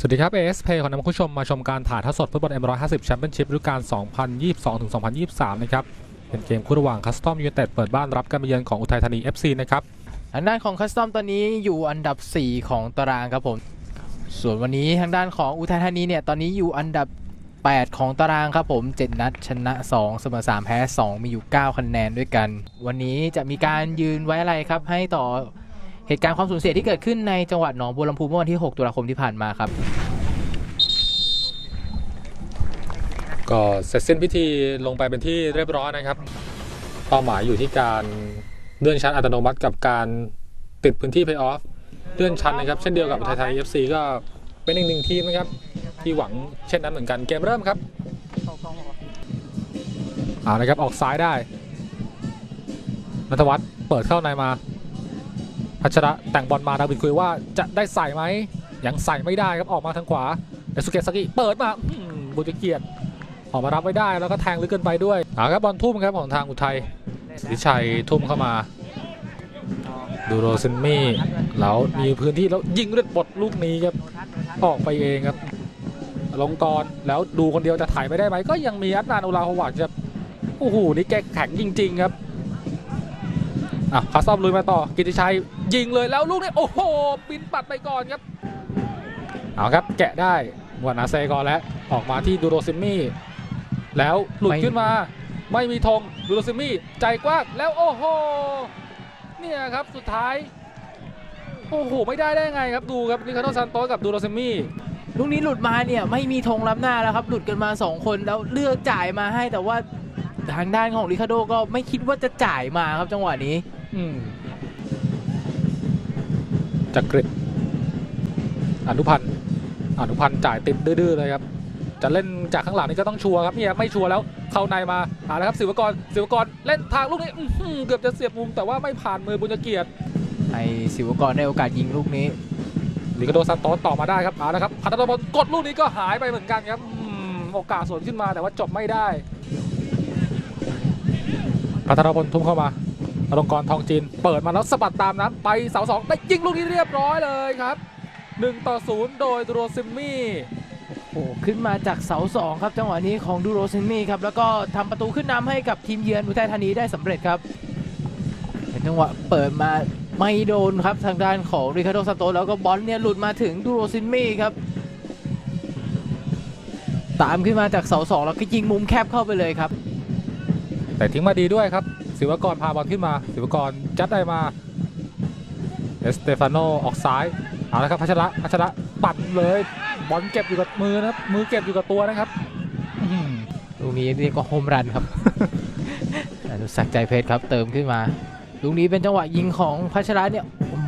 สวัสดีครับ ASP ขอนำคุณผู้ชมมาชมการถ่ายทอดสดฟุตบอล M150 แชมเปี้ยนชิพฤดูกาล 2022-2023 นะครับ เป็นเกมคู่ระหว่างคัสตอมยู i นเต็ดเปิดบ้านรับการมาเยือนของอุทัยธานี FC นะครับทางด้านของคัสตอมตอนนี้อยู่อันดับ 4 ของตารางครับผม ส่วนวันนี้ทางด้านของอุทัยธานีเนี่ยตอนนี้อยู่อันดับ 8 ของตารางครับผม 7 นัดชนะ 2 เสมอ 3 แพ้ 2 มีอยู่ 9 คะแนนด้วยกัน วันนี้จะมีการยืนไว้อะไรครับให้ต่อ เหตุการณ์ความสูญเสียที่เกิดขึ้นในจังหวัดหนองบัวลำพูเมื่อวันที่ 6 ตุลาคมที่ผ่านมาครับ ก็เสร็จสิ้นพิธีลงไปเป็นที่เรียบร้อยนะครับ เป้าหมายอยู่ที่การเลื่อนชั้นอัตโนมัติกับการติดพื้นที่เพย์ออฟเลื่อนชั้นนะครับ เช่นเดียวกับอุทัยธานีก็เป็นอีกหนึ่งทีมนะครับ ที่หวังเช่นนั้นเหมือนกันเกมเริ่มครับเอานะครับออกซ้ายได้นัทวัฒน์เปิดเข้าในมา พัชระแต่งบอลมาดาวินคุยว่าจะได้ใส่ไหมยังใส่ไม่ได้ครับออกมาทางขวาเดสุเกะสกิเปิดมาบุญเกียรติออกมารับไม่ได้แล้วก็แทงลึกเกินไปด้วยเอาครับบอลทุ่มครับของทางอุทัยสิทธิชัยทุ่มเข้ามาดูโรซินมี่แล้วมีพื้นที่แล้วยิงเลือดบดลูกนี้ครับออกไปเองครับลงกรแล้วดูคนเดียวจะถ่ายไม่ได้ไหมก็ยังมีอัตนานอุลาฮวัตครับโอ้โหนี่แกแข็งจริง ๆ ครับ อะคาสตอมลุยมาต่อ กิติชัยยิงเลยแล้วลูกนี้โอ้โหบินปัดไปก่อนครับเอาครับแกะได้มวดนาเซก่อนแล้วออกมาที่ดูโรซินมี่แล้วหลุดขึ้นมา ไม่มีธงดูโรซิมี่ใจกว้างแล้วโอ้โหเนี่ยครับสุดท้ายโอ้โหไม่ได้ได้ไงครับดูครับริคาร์โดซานโตกับดูโรซิมี่ลูกนี้หลุดมาเนี่ยไม่มีธงล้ำหน้าแล้วครับหลุดกันมา 2 คนแล้วเลือกจ่ายมาให้แต่ว่าทางด้านของริคาร์โดก็ไม่คิดว่าจะจ่ายมาครับจังหวะนี้ จักริดอนุพันธ์อนุพันธ์จ่ายติดดื้อๆเลยครับ จะเล่นจากข้างหลังนี่ก็ต้องชัวร์ครับเนี่ยไม่ชัวร์แล้วเข้าในมาหาแล้วครับศิวกรศิวกรเล่นทางลูกนี้อื้อหือเกือบจะเสียบมุมแต่ว่าไม่ผ่านมือบุญเกียรติให้ศิวกรได้โอกาสยิงลูกนี้ลิกาโดซานโตสต่อมาได้ครับเอาละครับพัฒนาบอลกดลูกนี้ก็หายไปเหมือนกันครับอืมโอกาสสวนขึ้นมาแต่ว่าจบไม่ได้พัฒนาบอลทุ่มเข้ามา อลงกรณ์ทองจีนเปิดมาแล้วสะบัดตามน้ำไปเสาสองได้ยิงลูกนี้เรียบร้อยเลยครับ 1 ต่อ 0 โดยดูโรซิมมี่โอ้ขึ้นมาจากเสาสองครับจังหวะนี้ของดูโรซินมี่ครับแล้วก็ทำประตูขึ้นนำให้กับทีมเยือนอุทัยธานีได้สำเร็จครับเป็นจังหวะเปิดมาไม่โดนครับทางด้านของริคาร์โดซานโตสแล้วก็บอลเนี่ยหลุดมาถึงดูโรซินมี่ครับตามขึ้นมาจากเสาสองแล้วก็ยิงมุมแคบเข้าไปเลยครับ แต่ทิ้งมาดีด้วยครับ ศิวกรพาบอลขึ้นมาศิวกรจัดได้มาเอสเตฟานโนออกซ้ายเอาละครับพัชระพัชระปั่นเลยบอลเก็บอยู่กับมือนะครับมือเก็บอยู่กับตัวนะครับอื้อหือลูกนี้เรียกว่าโฮมรันครับอนุสักดิ์ใจเพชรครับ เติมขึ้นมาลูกนี้เป็นจังหวะยิงของพัชระเนี่ยอื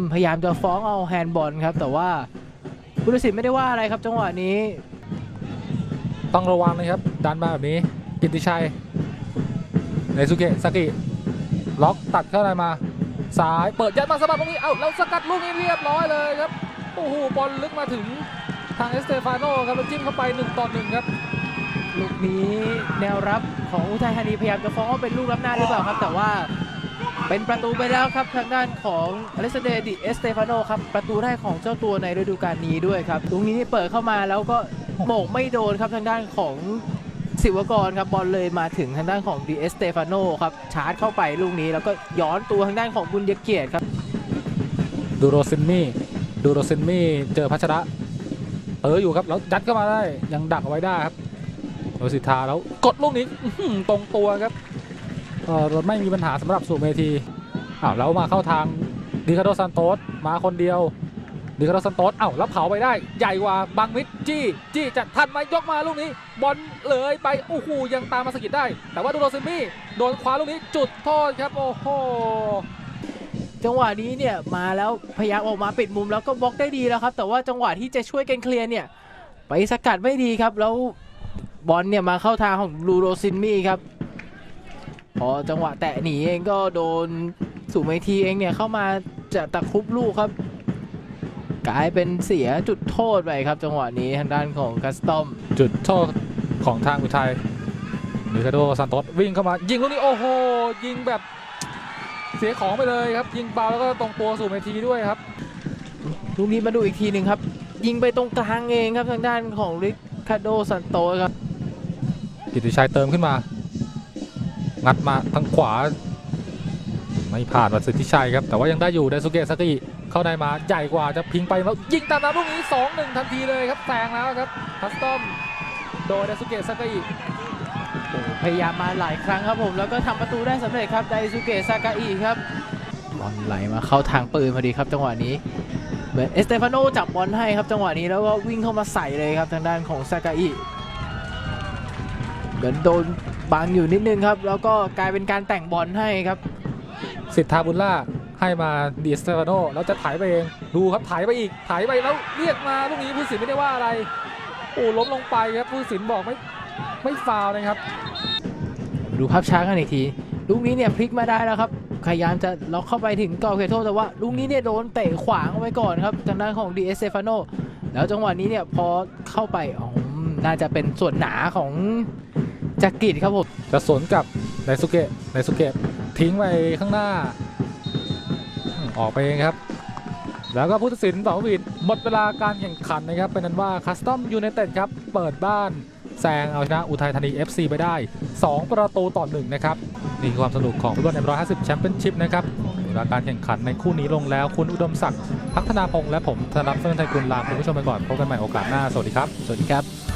มพยายามจะฟ้องเอาแฮนด์บอลครับ แต่ว่าผู้ตัดสินไม่ได้ว่าอะไรครับ จังหวะนี้ ต้องระวังนะครับ ดันมาแบบนี้กิตติชัย เนซุเกะสกิล็อกตัดเข้าในมาซ้ายเปิดยัดมาสะบัดตรงนี้ เอ้าแล้วสกัดลูกนี้เรียบร้อยเลยครับ โอ้โหบอลลึกมาถึงทางเอสเตฟานโนครับแล้วจิ้มเข้าไป1ต่อ1ครับ ลูกนี้แนวรับของอุทัยธานีพยายามจะฟ้องว่าเป็นลูกรับหน้าหรือเปล่าครับ แต่ว่าเป็นประตูไปแล้วครับทางด้านของอเลสเดดิเอสเตฟานโนครับประตูแรกของเจ้าตัวในฤดูกาลนี้ด้วยครับลูกนี้นี่เปิดเข้ามาแล้วก็โมงไม่โดนครับทางด้านของ ศิวกรครับบอลเลยมาถึงทางด้านของดีเอสเตฟานโนครับชาร์จเข้าไปลูกนี้แล้วก็ย้อนตัวทางด้านของบุญยเกียรติครับดูโรซินมี่ดูโรซินมี่เจอพัชระเอออยู่ครับแล้วยัดเข้ามาได้ยังดักเอาไว้ได้ครับโรสิทธาแล้วกดลูกนี้ตรงตัวครับเออรถไม่มีปัญหาสำหรับสูเมทีอ้าวแล้วมาเข้าทางดิคาโดซานโตสมาคนเดียว ดิคาโดซานโตสอ้าแล้วเผาไปได้ใหญ่กว่าบังมิดจี้จี้จะทันไหมยกมาลูกนี้ บอลเลยไปโอ้โหยังตามมาสกิดได้ แต่ว่าดูโรซินมี่โดนคว้าลูกนี้จุดโทษครับโอ้โหจังหวะนี้เนี่ยมาแล้วพยายามออกมาปิดมุมแล้วก็บล็อกได้ดีแล้วครับ แต่ว่าจังหวะที่จะช่วยกันเคลียร์เนี่ยไปสกัดไม่ดีครับ แล้วบอลเนี่ยมาเข้าทางของลูโรซินมี่ครับพอจังหวะแตะหนีเองก็โดนสุเมทีเองเนี่ยเข้ามาจะตะครุบลูกครับ กลายเป็นเสียจุดโทษไปครับ จังหวะนี้ทางด้านของคัสตอม จุดโทษของทางอุทัยนิคาโดซานโตสวิ่งเข้ามายิงลูกนี้โอ้โห ยิงแบบเสียของไปเลยครับ ยิงเบาแล้วก็ตรงตัวสู่เมทีด้วยครับลูกนี้มาดูอีกทีหนึ่งครับ ยิงไปตรงกลางเองครับทางด้านของริคาโดซันโตสครับกิติชัยเติมขึ้นมา งัดมาทางขวา ไม่ผ่านวัดสิทธิชัยครับ แต่ว่ายังได้อยู่ไดสุเกะซากิ เข้าในมาใหญ่กว่าจะพิงไปแล้วยิงตามน้ำลูกนี้ 2-1 ทันทีเลยครับแซงแล้วครับคัสตอมโดยไดสุเกะซากิโอ้โหพยายามมาหลายครั้งครับผมแล้วก็ทำประตูได้สำเร็จครับไดซูเกะซากาอิครับบอลไหลมาเข้าทางปืนพอดีครับจังหวะนี้เหมือนเอสเตฟานโนจับบอลให้ครับจังหวะนี้แล้วก็วิ่งเข้ามาใส่เลยครับทางด้านของซากาอิเหมือนโดนบังอยู่นิดนึงครับ แล้วก็กลายเป็นการแต่งบอลให้ครับ สิทธาบุญล่า ให้มาดีสเตฟานโนแล้วจะถ่ายไปเอง ดูครับถ่ายไปอีกถ่ายไปแล้วเรียกมาลูกนี้ผู้สินไม่ได้ว่าอะไร โอ้ล้มลงไปครับผู้สินบอกไม่ไม่ฟาวล์นะครับ ดูภาพช้ากันอีกที ลูกนี้เนี่ยพลิกมาได้แล้วครับพยายามจะล็อกเข้าไปถึงกรอบเขตโทษแต่ว่าลูกนี้เนี่ยโดนเตะขวางเอาไว้ก่อนครับทางด้านของดีเอสเซฟานโนแล้วจังหวะนี้เนี่ยพอเข้าไปอ๋อน่าจะเป็นส่วนหนาของจักริดครับผมจะสวนกับไนสุเกะไนสุเกะทิ้งไปข้างหน้า ออกไปเองครับ แล้วก็ผู้ตัดสินเป่าวิดหมดเวลาการแข่งขันนะครับ เป็นนั้นว่าคัสตอมยูไนเต็ดครับ เปิดบ้านแซงเอาชนะอุทัยธานี FC ไปได้ 2 ประตูต่อหนึ่งนะครับ นี่ความสนุกของฟุตบอลเอ็มร้อยห้าสิบแชมเปี้ยนชิพนะครับเวลาการแข่งขันในคู่นี้ลงแล้วคุณอุดมศักดิ์พัฒนาพงษ์และผมธนรัตน์เฟื่องไทยกุลลาคุณผู้ชมไปก่อนพบกันใหม่โอกาสหน้าสวัสดีครับ สวัสดีครับ